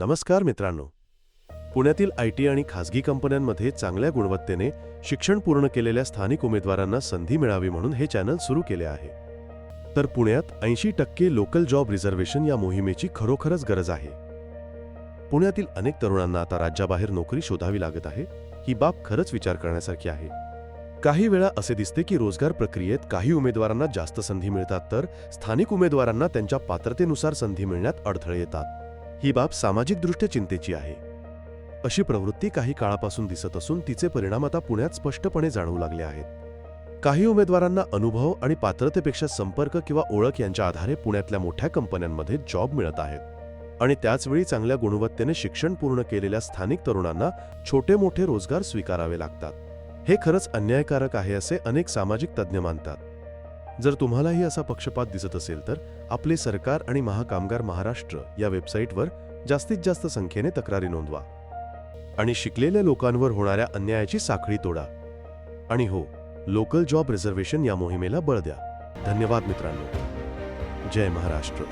नमस्कार मित्रांनो. पुण्यातील आय टी आणि खासगी कंपन्यांमध्ये चांगल्या गुणवत्तेने शिक्षण पूर्ण केलेल्या स्थानिक उमेदवारांना संधी मिळावी म्हणून हे चॅनल सुरू केले आहे. तर पुण्यात ऐंशी टक्के लोकल जॉब रिझर्वेशन या मोहिमेची खरोखरच गरज आहे. पुण्यातील अनेक तरुणांना आता राज्याबाहेर नोकरी शोधावी लागत आहे ही बाब खरंच विचार करण्यासारखी आहे. काही वेळा असे दिसते की रोजगार प्रक्रियेत काही उमेदवारांना जास्त संधी मिळतात तर स्थानिक उमेदवारांना त्यांच्या पात्रतेनुसार संधी मिळण्यात अडथळे येतात. ही बाब सामाजिकदृष्ट्या चिंतेची आहे. अशी प्रवृत्ती काही काळापासून दिसत असून तिचे परिणाम आता पुण्यात स्पष्टपणे जाणवू लागले आहेत. काही उमेदवारांना अनुभव आणि पात्रतेपेक्षा संपर्क किंवा ओळख यांच्या आधारे पुण्यातल्या मोठ्या कंपन्यांमध्ये जॉब मिळत आहेत. आणि त्याचवेळी चांगल्या गुणवत्तेने शिक्षण पूर्ण केलेल्या स्थानिक तरुणांना छोटे मोठे रोजगार स्वीकारावे लागतात. हे खरंच अन्यायकारक आहे असे अनेक सामाजिक तज्ज्ञ मानतात. जर तुम्हालाही असा पक्षपात दिसत असेल तर आपले सरकार आणि महाकामगार महाराष्ट्र या वेबसाईटवर जास्तीत जास्त संख्येने तक्रारी नोंदवा. आणि शिकलेल्या लोकांवर होणाऱ्या अन्यायाची साखळी तोडा. आणि हो लोकल जॉब रिझर्वेशन या मोहिमेला बळ द्या. धन्यवाद मित्रांनो. जय महाराष्ट्र.